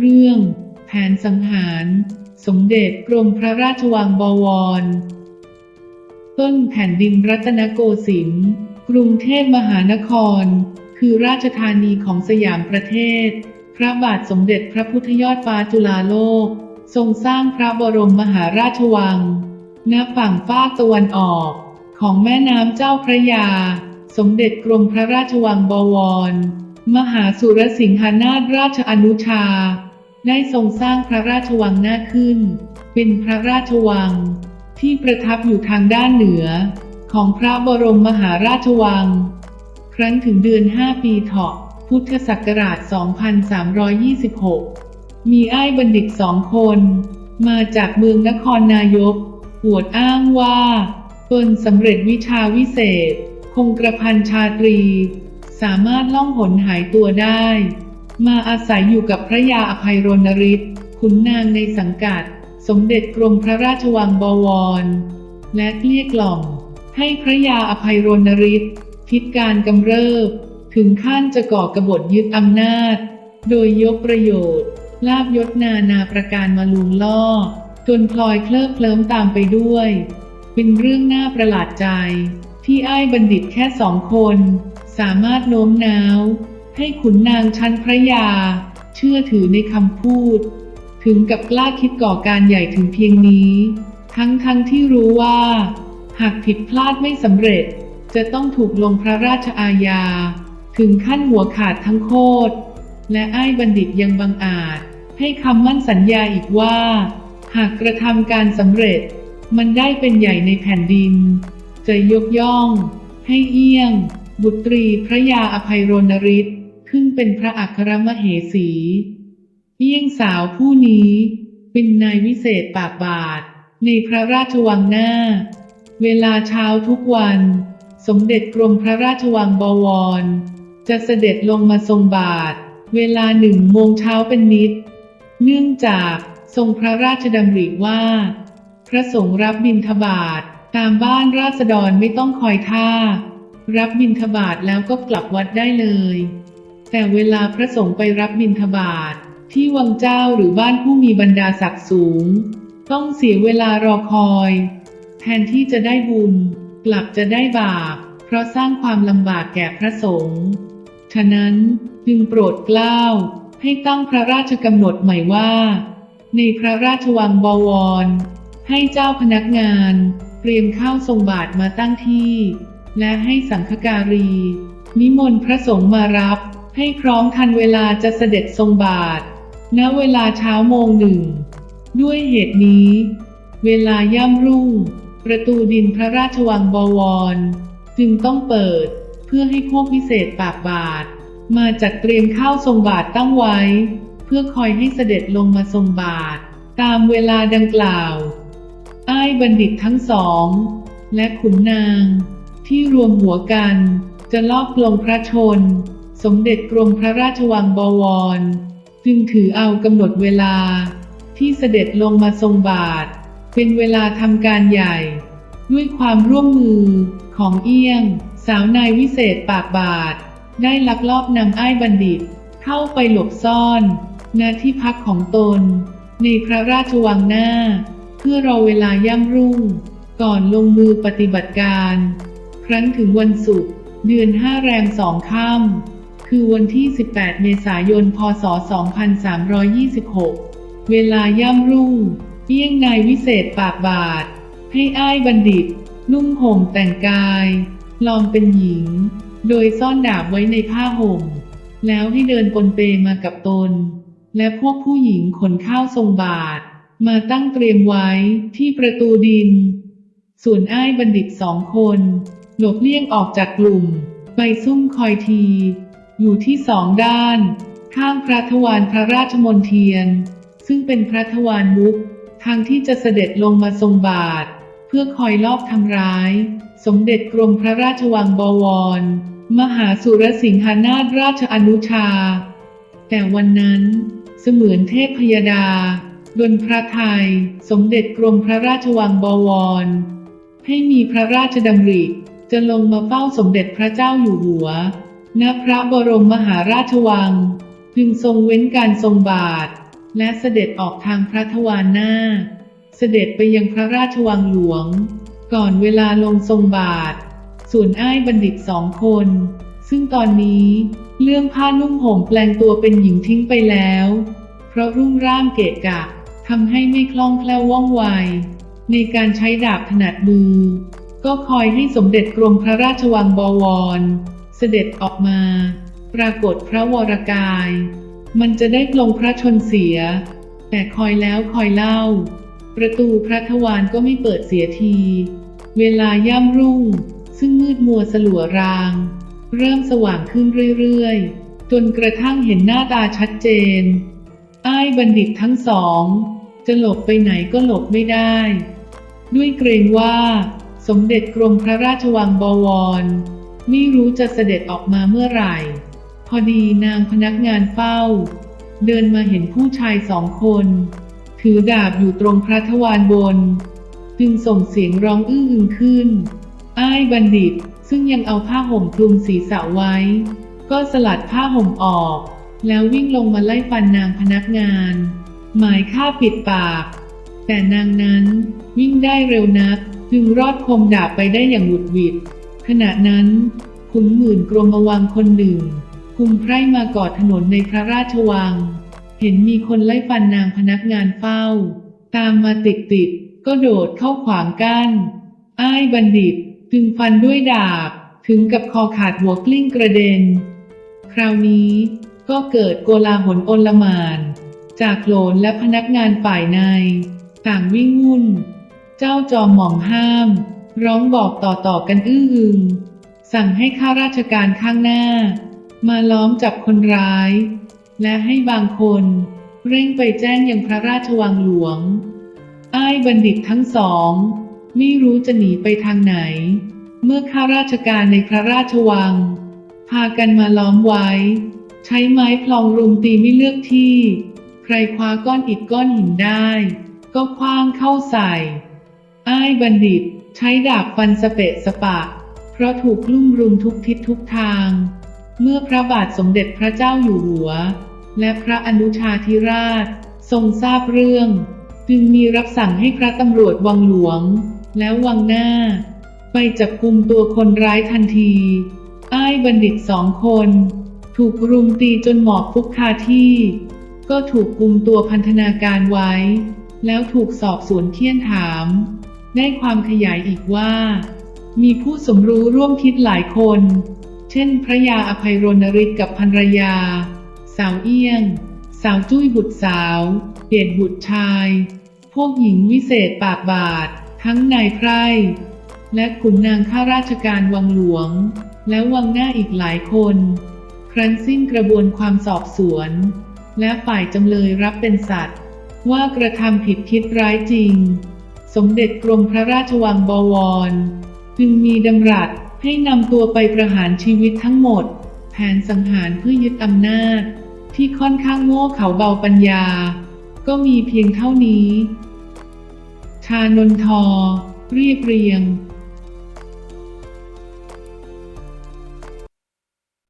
เรื่อง แผนสังหาร สมเด็จกรมพระราชวังบวร ต้นแผ่นดินรัตนโกสินทร์กรุงเทพมหานคร คือราชธานีของสยามประเทศ พระบาทสมเด็จพระพุทธยอดฟ้าจุฬาโลก ทรงสร้างพระบรมมหาราชวัง ณ ฝั่งภาตะวันออก ของแม่น้ำเจ้าพระยา สมเด็จกรมพระราชวังบวรมหาสุรสิงหนาถราชอนุชา ได้ทรงสร้างพระราชวังหน้าขึ้น เป็นพระราชวัง ที่ประทับอยู่ทางด้านเหนือ ของพระบรมมหาราชวัง ครั้นถึงเดือน 5 ปีเถาะ พุทธศักราช 2326 มีอ้ายบัณฑิตสองคน มาจากเมืองนครนายก อวดอ้างว่าตนสำเร็จวิชาวิเศษ คงกระพันชาตรี สามารถล่องหนหายตัวได้ มาอาศัยอยู่กับพระยาอภัยรณฤทธิ์ขุนนางในสังกัด สมเด็จกรมพระราชวังบวร และเกลี้ยกล่อม ให้พระยาอภัยรณฤทธิ์ทิศการกำเริบ ถึงขั้นจะก่อกบฏยึดอำนาจ โดยยกประโยชน์ ลาบยศนานาประการมาลุงล่อ จนพลอยเคลิบเคลิ้มตามไปด้วย เป็นเรื่องน่าประหลาดใจ ที่อ้ายบัณฑิตแค่สองคน สามารถโน้มน้าว ให้ขุนนางชั้นพระยา เชื่อถือในคำพูด ถึงกับกล้าคิดก่อการใหญ่ถึงเพียงนี้ ทั้งทั้งที่รู้ว่า หากผิดพลาดไม่สำเร็จ จะต้องถูกลงพระราชอาญา ถึงขั้นหัวขาดทั้งโคตรและอ้ายบัณฑิตยังบังอาจ ให้คำมั่นสัญญาอีกว่า หากกระทำการสำเร็จ มันได้เป็นใหญ่ในแผ่นดิน จะยกย่อง ให้เอี้ยง บุตรีพระยาอภัยรณฤทธิ์ ขึ้นเป็นพระอัครมเหสีเอี้ยงสาวผู้นี้ เป็นนายวิเศษปากบาท ในพระราชวังหน้า เวลาเช้าทุกวัน สมเด็จกรมพระราชวังบวร จะเสด็จลงมาทรงบาท เวลาหนึ่งโมงเช้าเป็นนิด เนื่องจากทรงพระราชดำริว่า พระสงฆ์รับบิณฑบาตตามบ้านราษฎรไม่ต้องคอยท่า รับบิณฑบาตแล้วก็กลับวัดได้เลย แต่เวลาพระสงฆ์ไปรับบิณฑบาตที่วังเจ้าหรือบ้านผู้มีบรรดาศักดิ์สูง ต้องเสียเวลารอคอย แทนที่จะได้บุญ กลับจะได้บาป เพราะสร้างความลำบากแก่พระสงฆ์ฉะนั้นจึงโปรดเกล้า ให้ตั้งพระราชกำหนดใหม่ว่า ในพระราชวังบวร ให้เจ้าพนักงาน เตรียมข้าวทรงบาทมาตั้งที่ และให้สังฆการี นิมนต์พระสงฆ์มารับ ให้พร้อมทันเวลาจะเสด็จทรงบาท ณ เวลาเช้าโมงหนึ่ง ด้วยเหตุนี้ เวลาย่ำรุ่ง ประตูดินพระราชวังบวร จึงต้องเปิด เพื่อให้พวกพิเศษปากบาท มาจัดเตรียมข้าวทรงบาทตั้งไว้ เพื่อคอยให้เสด็จลงมาทรงบาท ตามเวลาดังกล่าว อ้ายบัณฑิตทั้งสอง และขุนนาง ที่รวมหัวกัน จะลอบลงพระชน สมเด็จกรมพระราชวังบวร จึงถือเอากำหนดเวลา ที่เสด็จลงมาทรงบาท เป็นเวลาทำการใหญ่ ด้วยความร่วมมือของเอี้ยง สาวนายวิเศษปากบาท ได้ลักลอบนำอ้ายบัณฑิต เข้าไปหลบซ่อนณที่พักของตน ในพระราชวังหน้า เพื่อรอเวลาย่ำรุ่ง ก่อนลงมือปฏิบัติการ ครั้นถึงวันศุกร์เดือนห้าแรมสองค่ำ คือวันที่ 18 เมษายน พศ 2326 เวลาย่ำรุ่งเอี้ยงนายวิเศษปากบาท ให้อ้ายบัณฑิต นุ่งห่มแต่งกาย ลอมเป็นหญิง โดยซ่อนดาบไว้ในผ้าห่ม แล้วให้เดินปนเปมากับตน และพวกผู้หญิงขนข้าวทรงบาท มาตั้งเตรียมไว้ที่ประตูดิน ส่วนอ้ายบัณฑิตสองคน หลบเลี่ยงออกจากกลุ่ม ไปซุ่มคอยที อยู่ที่สองด้าน ข้างพระทวารพระราชมนเทียน ซึ่งเป็นพระทวารมุกทางที่จะเสด็จลงมาทรงบาท เพื่อคอยลอบทำร้าย สมเด็จกรมพระราชวังบวร มหาสุรสิงหานาถราชอนุชา แต่วันนั้นเสมือนเทพพยดาดลพระไทย สมเด็จกรมพระราชวังบวร ให้มีพระราชดำริ จะลงมาเฝ้าสมเด็จพระเจ้าอยู่หัว ณพระบรมมหาราชวังจึงทรงเว้นการทรงบาท และเสด็จออกทางพระทวารหน้า เสด็จไปยังพระราชวังหลวง ก่อนเวลาลงทรงบาท ส่วนอ้ายบัณฑิตสองคน ซึ่งตอนนี้เรื่องผ้านุ่งห่มแปลงตัวเป็นหญิงทิ้งไปแล้ว เพราะรุ่งร่ามเกะกะทำให้ไม่คล่องแคล่วว่องไวในการใช้ดาบถนัดมือ ก็คอยให้สมเด็จกรมพระราชวังบวร เสด็จออกมา ปรากฏพระวรกาย มันจะได้ปลงพระชนเสีย แต่คอยแล้วคอยเล่า ประตูพระทวารก็ไม่เปิดเสียที เวลาย่ำรุ่ง ซึ่งมืดมัวสลัวราง เริ่มสว่างขึ้นเรื่อยๆ จนกระทั่งเห็นหน้าตาชัดเจน อ้ายบัณฑิตทั้งสอง จะหลบไปไหนก็หลบไม่ได้ ด้วยเกรงว่า สมเด็จกรมพระราชวังบวร ไม่รู้จะเสด็จออกมาเมื่อไหร่ พอดีนางพนักงานเฝ้า เดินมาเห็นผู้ชายสองคน ถือดาบอยู่ตรงพระทวารบน จึงส่งเสียงร้องอื้ออึงขึ้น อ้ายบัณฑิตซึ่งยังเอาผ้าห่มคลุมศีรษะไว้ ก็สลัดผ้าห่มออก แล้ววิ่งลงมาไล่ฟันนางพนักงาน หมายฆ่าปิดปาก แต่นางนั้นวิ่งได้เร็วนักจึงรอดคมดาบไปได้อย่างหวุดหวิด ขณะนั้น ขุนหมื่นกรมวังคนหนึ่งคุมไพร่มากอดถนนในพระราชวัง เห็นมีคนไล่ฟันนางพนักงานเฝ้า ตามมาติดติดก็โดดเข้าขวางกั้น อ้ายบัณฑิตจึงฟันด้วยดาบ ถึงกับคอขาดหัวกลิ้งกระเด็น คราวนี้ก็เกิดโกลาหลโอลหมาน จากโหลนและพนักงานฝ่ายใน ต่างวิ่งวุ่น เจ้าจอมหม่อมห้าม ร้องบอกต่อๆกันอื้ออึง สั่งให้ข้าราชการข้างหน้า มาล้อมจับคนร้าย และให้บางคน เร่งไปแจ้งยังพระราชวังหลวง อ้ายบัณฑิตทั้งสอง ไม่รู้จะหนีไปทางไหน เมื่อข้าราชการในพระราชวัง พากันมาล้อมไว้ ใช้ไม้พลองรุมตีไม่เลือกที่ ใครคว้าก้อนอิฐก้อนหินได้ ก็คว้างเข้าใส่ อ้ายบัณฑิต ใช้ดาบฟันสเปะสปะ เพราะถูกลุ่มรุมทุกทิศทุกทาง เมื่อพระบาทสมเด็จพระเจ้าอยู่หัว และพระอนุชาธิราช ทรงทราบเรื่อง จึงมีรับสั่งให้พระตำรวจวังหลวง แล้ววังหน้า ไปจับกลุ่มตัวคนร้ายทันที อ้ายบัณฑิตสองคน ถูกรุมตีจนหมอบฟุกคาที่ ก็ถูกกลุมตัวพันธนาการไว้ แล้วถูกสอบสวนเคี่ยนถาม ได้ความขยายอีกว่า มีผู้สมรู้ร่วมคิดหลายคน เช่น พระยาอภัยรณฤทธิ์กับภรรยา สาวเอี้ยง สาวจุ้ยบุตรสาว เดชบุตรชาย พวกหญิงวิเศษปากบาท ทั้งนายไพร่และขุนนางข้าราชการวังหลวง และวังหน้าอีกหลายคน ครั้นสิ้นกระบวนความสอบสวน และฝ่ายจำเลยรับเป็นสัตว์ ว่ากระทำผิดคิดร้ายจริง สมเด็จกรมพระราชวังบวร จึงมีดำรัสให้นำตัวไปประหารชีวิตทั้งหมด แผนสังหารเพื่อยึดอำนาจ ที่ค่อนข้างโง่เขาเบาปัญญา ก็มีเพียงเท่านี้ ชานนทอเรียบเรียง